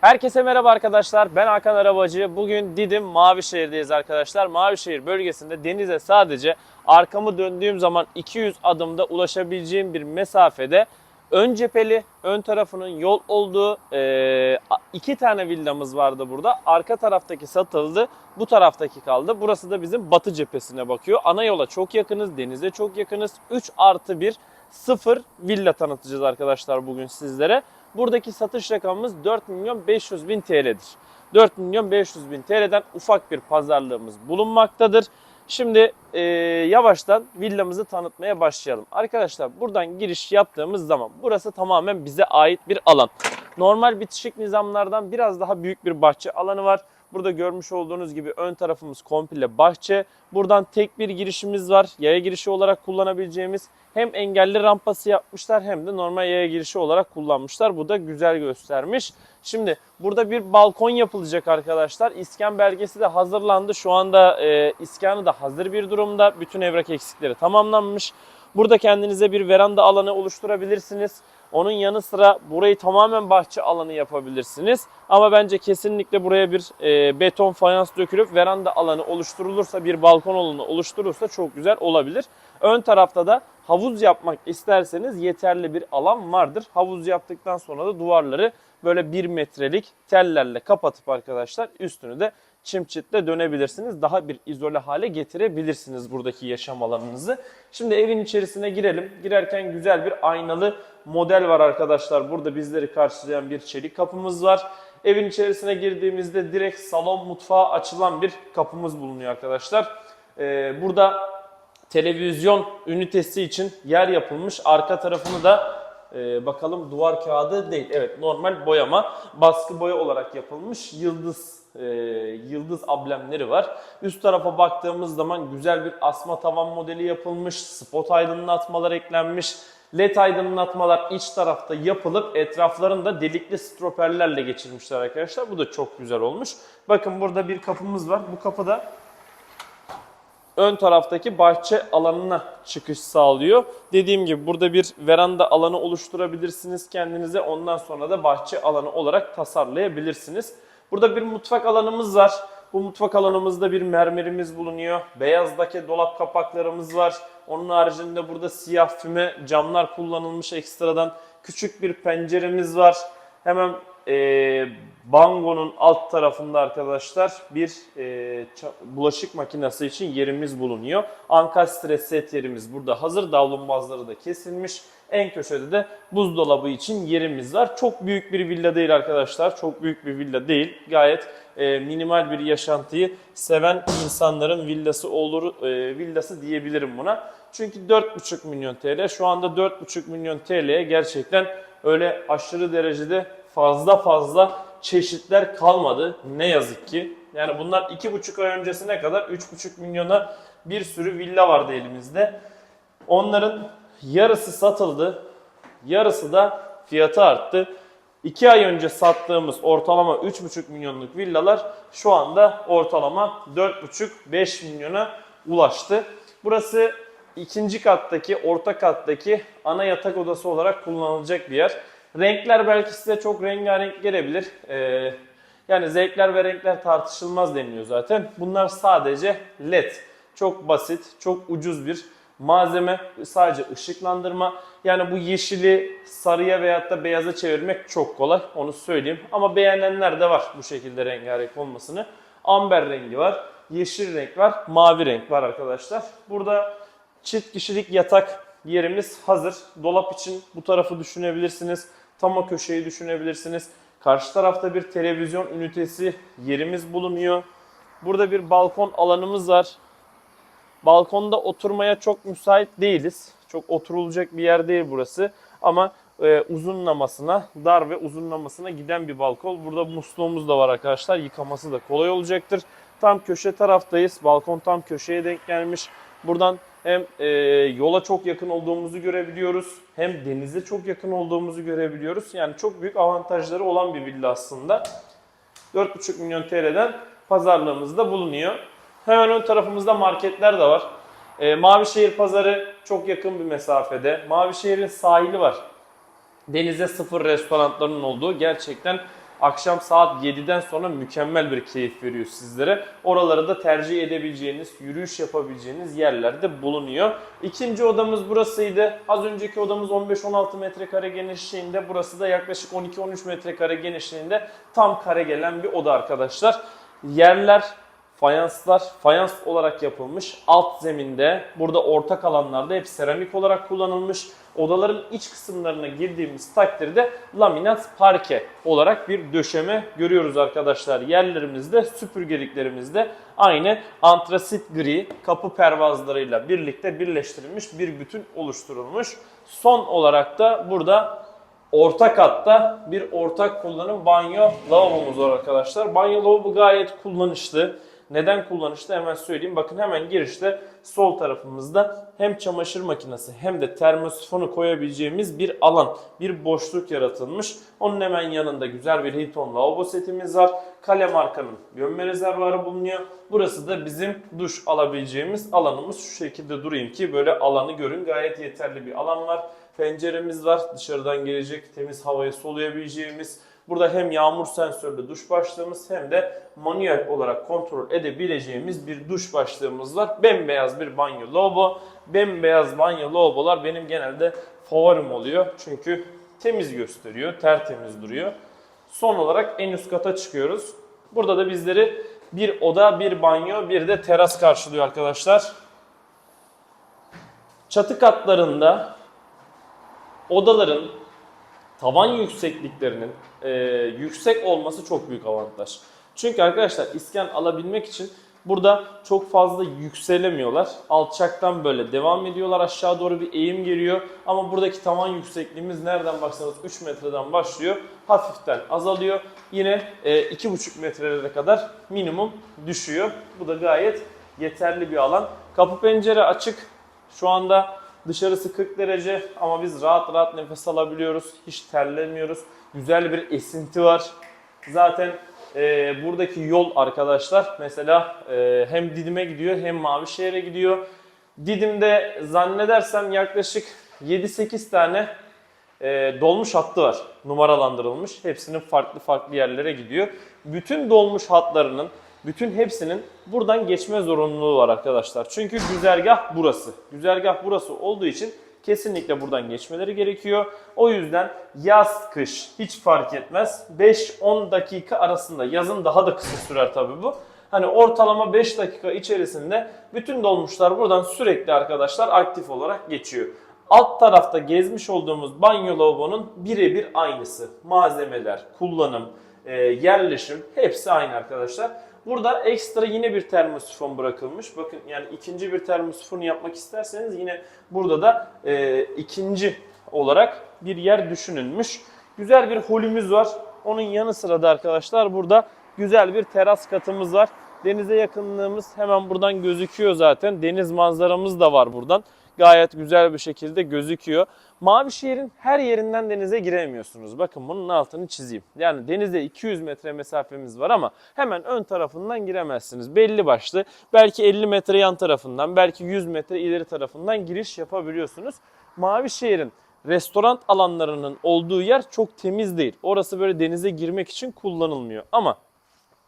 Herkese merhaba arkadaşlar. Ben Hakan Arabacı. Bugün Didim Mavişehir'deyiz arkadaşlar. Mavişehir bölgesinde denize sadece arkamı döndüğüm zaman 200 adımda ulaşabileceğim bir mesafede ön cepheli, ön tarafının yol olduğu eee, iki tane villamız vardı burada. Arka taraftaki satıldı, bu taraftaki kaldı. Burası da bizim batı cephesine bakıyor. Ana yola çok yakınız, denize çok yakınız. 3 artı 1 sıfır villa tanıtacağız arkadaşlar bugün sizlere. Buradaki satış rakamımız 4 milyon 500 bin TL'dir. 4 milyon 500 bin TL'den ufak bir pazarlığımız bulunmaktadır. Şimdi e, yavaştan villamızı tanıtmaya başlayalım. Arkadaşlar buradan giriş yaptığımız zaman burası tamamen bize ait bir alan. Normal bitişik nizamlardan biraz daha büyük bir bahçe alanı var. Burada görmüş olduğunuz gibi ön tarafımız komple bahçe. Buradan tek bir girişimiz var. Yaya girişi olarak kullanabileceğimiz hem engelli rampası yapmışlar hem de normal yaya girişi olarak kullanmışlar. Bu da güzel göstermiş. Şimdi burada bir balkon yapılacak arkadaşlar. İskan belgesi de hazırlandı. Şu anda e, iskanı da hazır bir durumda. Bütün evrak eksikleri tamamlanmış. Burada kendinize bir veranda alanı oluşturabilirsiniz. Onun yanı sıra burayı tamamen bahçe alanı yapabilirsiniz. Ama bence kesinlikle buraya bir e, beton fayans dökülüp veranda alanı oluşturulursa, bir balkon alanı oluşturulursa çok güzel olabilir. Ön tarafta da havuz yapmak isterseniz yeterli bir alan vardır. Havuz yaptıktan sonra da duvarları böyle 1 metrelik tellerle kapatıp arkadaşlar üstünü de çim çitle dönebilirsiniz. Daha bir izole hale getirebilirsiniz buradaki yaşam alanınızı. Şimdi evin içerisine girelim. Girerken güzel bir aynalı model var arkadaşlar. Burada bizleri karşılayan bir çelik kapımız var. Evin içerisine girdiğimizde direkt salon mutfağa açılan bir kapımız bulunuyor arkadaşlar. Ee, burada televizyon ünitesi için yer yapılmış. Arka tarafını da e, bakalım duvar kağıdı değil. Evet normal boyama. Baskı boya olarak yapılmış. Yıldız e, yıldız amblemleri var. Üst tarafa baktığımız zaman güzel bir asma tavan modeli yapılmış. Spot aydınlatmalar eklenmiş. LED aydınlatmalar iç tarafta yapılıp etraflarında delikli stroperlerle geçirmişler arkadaşlar. Bu da çok güzel olmuş. Bakın burada bir kapımız var. Bu kapıda ön taraftaki bahçe alanına çıkış sağlıyor. Dediğim gibi burada bir veranda alanı oluşturabilirsiniz kendinize. Ondan sonra da bahçe alanı olarak tasarlayabilirsiniz. Burada bir mutfak alanımız var. Bu mutfak alanımızda bir mermerimiz bulunuyor. Beyazdaki dolap kapaklarımız var. Onun haricinde burada siyah füme camlar kullanılmış ekstradan. Küçük bir penceremiz var. Hemen e, bangonun alt tarafında arkadaşlar bir e, bulaşık makinesi için yerimiz bulunuyor. Ankastre set yerimiz burada hazır. Davlumbazları da kesilmiş. En köşede de buzdolabı için yerimiz var. Çok büyük bir villa değil arkadaşlar. Çok büyük bir villa değil. Gayet e, minimal bir yaşantıyı seven insanların villası olur e, villası diyebilirim buna. Çünkü 4,5 milyon TL. Şu anda 4,5 milyon TL'ye gerçekten öyle aşırı derecede fazla fazla çeşitler kalmadı. Ne yazık ki. Yani bunlar 2,5 ay öncesine kadar 3,5 milyona bir sürü villa vardı elimizde. Onların yarısı satıldı. Yarısı da fiyatı arttı. 2 ay önce sattığımız ortalama 3,5 milyonluk villalar şu anda ortalama 4,5-5 milyona ulaştı. Burası ikinci kattaki, orta kattaki ana yatak odası olarak kullanılacak bir yer. Renkler belki size çok rengarenk gelebilir. Ee, yani zevkler ve renkler tartışılmaz deniliyor zaten. Bunlar sadece LED. Çok basit, çok ucuz bir malzeme. Sadece ışıklandırma. Yani bu yeşili sarıya veyahut da beyaza çevirmek çok kolay. Onu söyleyeyim. Ama beğenenler de var bu şekilde rengarenk olmasını. Amber rengi var. Yeşil renk var. Mavi renk var arkadaşlar. Burada çift kişilik yatak yerimiz hazır. Dolap için bu tarafı düşünebilirsiniz. Tam o köşeyi düşünebilirsiniz. Karşı tarafta bir televizyon ünitesi yerimiz bulunuyor. Burada bir balkon alanımız var. Balkonda oturmaya çok müsait değiliz. Çok oturulacak bir yer değil burası. Ama e, uzunlamasına, dar ve uzunlamasına giden bir balkon. Burada musluğumuz da var arkadaşlar. Yıkaması da kolay olacaktır. Tam köşe taraftayız. Balkon tam köşeye denk gelmiş. Buradan hem e, yola çok yakın olduğumuzu görebiliyoruz. Hem denize çok yakın olduğumuzu görebiliyoruz. Yani çok büyük avantajları olan bir villa aslında. 4,5 milyon TL'den pazarlığımızda bulunuyor. Hemen ön tarafımızda marketler de var. E, Mavişehir pazarı çok yakın bir mesafede. Mavişehir'in sahili var. Denize sıfır restoranların olduğu gerçekten akşam saat 7'den sonra mükemmel bir keyif veriyor sizlere. Oraları da tercih edebileceğiniz, yürüyüş yapabileceğiniz yerlerde bulunuyor. İkinci odamız burasıydı. Az önceki odamız 15-16 metrekare genişliğinde. Burası da yaklaşık 12-13 metrekare genişliğinde tam kare gelen bir oda arkadaşlar. Yerler fayanslar fayans olarak yapılmış. Alt zeminde burada ortak alanlarda hep seramik olarak kullanılmış. Odaların iç kısımlarına girdiğimiz takdirde laminat parke olarak bir döşeme görüyoruz arkadaşlar. Yerlerimizde süpürgeliklerimizde aynı antrasit gri kapı pervazlarıyla birlikte birleştirilmiş bir bütün oluşturulmuş. Son olarak da burada Orta katta bir ortak kullanım banyo lavabomuz var arkadaşlar. Banyo lavabo gayet kullanışlı. Neden kullanışlı hemen söyleyeyim. Bakın hemen girişte sol tarafımızda hem çamaşır makinesi hem de termosifonu koyabileceğimiz bir alan, bir boşluk yaratılmış. Onun hemen yanında güzel bir Hilton lavabo setimiz var. Kale markanın gömme rezervuarı bulunuyor. Burası da bizim duş alabileceğimiz alanımız. Şu şekilde durayım ki böyle alanı görün. Gayet yeterli bir alan var. Penceremiz var. Dışarıdan gelecek temiz havayı soluyabileceğimiz. Burada hem yağmur sensörlü duş başlığımız hem de manuel olarak kontrol edebileceğimiz bir duş başlığımız var. Bembeyaz bir banyo lavabo. Bembeyaz banyo lavabolar benim genelde favorim oluyor. Çünkü temiz gösteriyor, tertemiz duruyor. Son olarak en üst kata çıkıyoruz. Burada da bizleri bir oda, bir banyo, bir de teras karşılıyor arkadaşlar. Çatı katlarında odaların tavan yüksekliklerinin e, yüksek olması çok büyük avantaj. Çünkü arkadaşlar iskan alabilmek için burada çok fazla yükselemiyorlar. Alçaktan böyle devam ediyorlar. Aşağı doğru bir eğim geliyor. Ama buradaki tavan yüksekliğimiz nereden baksanız 3 metreden başlıyor. Hafiften azalıyor. Yine e, 2,5 metrelere kadar minimum düşüyor. Bu da gayet yeterli bir alan. Kapı pencere açık. Şu anda Dışarısı 40 derece ama biz rahat rahat nefes alabiliyoruz. Hiç terlemiyoruz. Güzel bir esinti var. Zaten e, buradaki yol arkadaşlar mesela e, hem Didim'e gidiyor hem Mavişehir'e gidiyor. Didim'de zannedersem yaklaşık 7-8 tane e, dolmuş hattı var. Numaralandırılmış. Hepsinin farklı farklı yerlere gidiyor. Bütün dolmuş hatlarının bütün hepsinin buradan geçme zorunluluğu var arkadaşlar. Çünkü güzergah burası. Güzergah burası olduğu için kesinlikle buradan geçmeleri gerekiyor. O yüzden yaz kış hiç fark etmez. 5-10 dakika arasında yazın daha da kısa sürer tabii bu. Hani ortalama 5 dakika içerisinde bütün dolmuşlar buradan sürekli arkadaşlar aktif olarak geçiyor. Alt tarafta gezmiş olduğumuz banyo lavabonun birebir aynısı. Malzemeler, kullanım, e, yerleşim hepsi aynı arkadaşlar. Burada ekstra yine bir termosifon bırakılmış. Bakın yani ikinci bir termosifon yapmak isterseniz yine burada da e, ikinci olarak bir yer düşünülmüş. Güzel bir holümüz var. Onun yanı sıra da arkadaşlar burada güzel bir teras katımız var. Denize yakınlığımız hemen buradan gözüküyor zaten. Deniz manzaramız da var buradan. Gayet güzel bir şekilde gözüküyor. Mavişehir'in her yerinden denize giremiyorsunuz. Bakın bunun altını çizeyim. Yani denize 200 metre mesafemiz var ama hemen ön tarafından giremezsiniz. Belli başlı. Belki 50 metre yan tarafından, belki 100 metre ileri tarafından giriş yapabiliyorsunuz. Mavişehir'in restoran alanlarının olduğu yer çok temiz değil. Orası böyle denize girmek için kullanılmıyor. Ama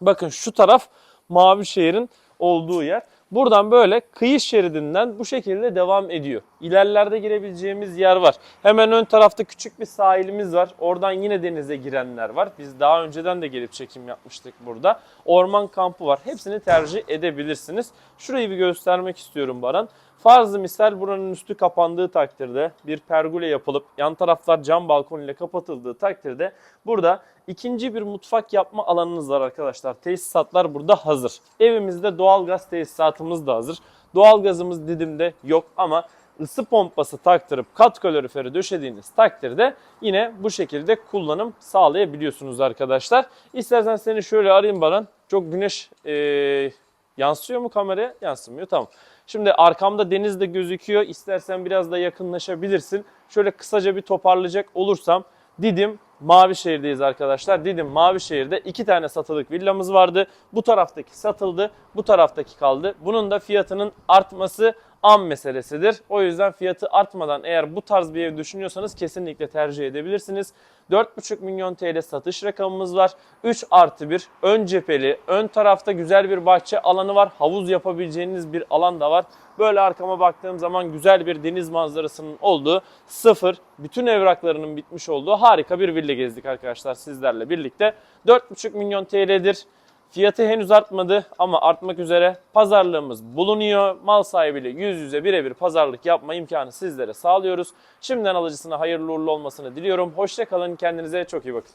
bakın şu taraf Mavişehir'in olduğu yer. Buradan böyle kıyı şeridinden bu şekilde devam ediyor. İlerlerde girebileceğimiz yer var. Hemen ön tarafta küçük bir sahilimiz var. Oradan yine denize girenler var. Biz daha önceden de gelip çekim yapmıştık burada. Orman kampı var. Hepsini tercih edebilirsiniz. Şurayı bir göstermek istiyorum Baran. Farzı misal buranın üstü kapandığı takdirde bir pergole yapılıp yan taraflar cam balkon ile kapatıldığı takdirde burada ikinci bir mutfak yapma alanınız var arkadaşlar. Tesisatlar burada hazır. Evimizde doğalgaz tesisatımız da hazır. Doğalgazımız Didim'de yok ama ısı pompası taktırıp kat kaloriferi döşediğiniz takdirde yine bu şekilde kullanım sağlayabiliyorsunuz arkadaşlar. İstersen seni şöyle arayayım Baran. Çok güneş ee, yansıyor mu kameraya? Yansımıyor tamam. Şimdi arkamda deniz de gözüküyor. İstersen biraz da yakınlaşabilirsin. Şöyle kısaca bir toparlayacak olursam Didim Mavişehir'deyiz arkadaşlar. Didim Mavişehir'de iki tane satılık villamız vardı. Bu taraftaki satıldı, bu taraftaki kaldı. Bunun da fiyatının artması an meselesidir. O yüzden fiyatı artmadan eğer bu tarz bir ev düşünüyorsanız kesinlikle tercih edebilirsiniz. 4,5 milyon TL satış rakamımız var. 3 artı 1 ön cepheli, ön tarafta güzel bir bahçe alanı var. Havuz yapabileceğiniz bir alan da var. Böyle arkama baktığım zaman güzel bir deniz manzarasının olduğu sıfır, bütün evraklarının bitmiş olduğu harika bir villa gezdik arkadaşlar sizlerle birlikte. 4,5 milyon TL'dir. Fiyatı henüz artmadı ama artmak üzere pazarlığımız bulunuyor. Mal sahibiyle yüz yüze birebir pazarlık yapma imkanı sizlere sağlıyoruz. Şimdiden alıcısına hayırlı uğurlu olmasını diliyorum. Hoşça kalın, kendinize çok iyi bakın.